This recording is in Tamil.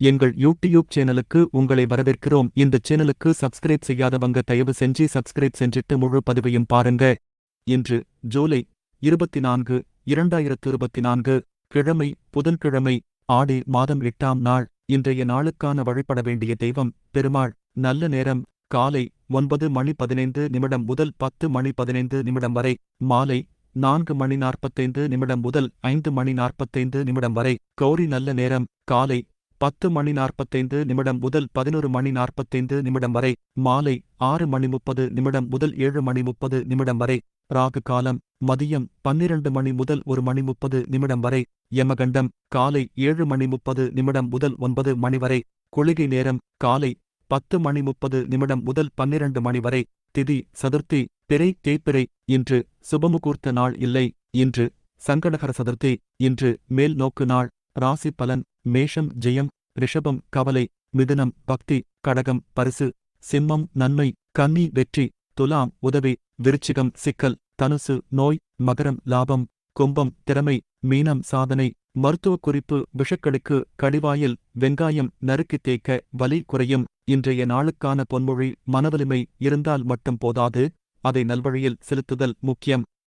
எங்கள் யூடியூப் சேனலுக்கு உங்களை வரவேற்கிறோம். இந்த சேனலுக்கு சப்ஸ்கிரைப் செய்யாதவங்க தயவு செஞ்சு சப்ஸ்கிரைப் செஞ்சிட்டு முழு பதிவையும் பாருங்க. இன்று ஜூலை இருபத்தி நான்கு இரண்டாயிரத்து இருபத்தி நான்கு கிழமை புதன்கிழமை ஆடி மாதம் எட்டாம் நாள். இன்றைய நாளுக்கான வழிபட வேண்டிய தெய்வம் பெருமாள். நல்ல நேரம் காலை ஒன்பது மணி பதினைந்து நிமிடம் முதல் பத்து மணி பதினைந்து நிமிடம் வரை மாலை நான்கு மணி நாற்பத்தைந்து நிமிடம் முதல் ஐந்து மணி நாற்பத்தைந்து நிமிடம் வரை. கௌரி நல்ல நேரம் காலை பத்து மணி நாற்பத்தைந்து நிமிடம் முதல் பதினொரு மணி நாற்பத்தைந்து நிமிடம் வரை மாலை ஆறு மணி முப்பது நிமிடம் முதல் ஏழு மணி முப்பது நிமிடம் வரை ராகு காலம் மதியம் பன்னிரண்டு மணி முதல் ஒரு மணி முப்பது நிமிடம் வரை யமகண்டம் காலை ஏழு மணி முப்பது நிமிடம் முதல் ஒன்பது மணி வரை குளிகை நேரம் காலை பத்து மணி முப்பது நிமிடம் முதல் பன்னிரண்டு மணி வரை திதி சதுர்த்தி பிறை தேய்பிறை இன்று சுபமுகூர்த்த நாள் இல்லை இன்று சங்கடகர சதுர்த்தி இன்று மேல் நோக்கு நாள் ராசி பலன் மேஷம் ஜெயம் ரிஷபம் கவலை மிதுனம் பக்தி கடகம் பரிசு சிம்மம் நன்மை கன்னி வெற்றி துலாம் உதவி விருச்சிகம் சிக்கல் தனுசு நோய் மகரம் லாபம் கும்பம் திறமை மீனம் சாதனை மருத்துவக் குறிப்பு விஷக்கடுக்கு கடிவாயில் வெங்காயம் நறுக்கித் தேய்க்க வலி குறையும் இன்றைய நாளுக்கான பொன்மொழி மனவலிமை இருந்தால் மட்டும் போதாது அதை நல்வழியில் செலுத்துதல் முக்கியம்.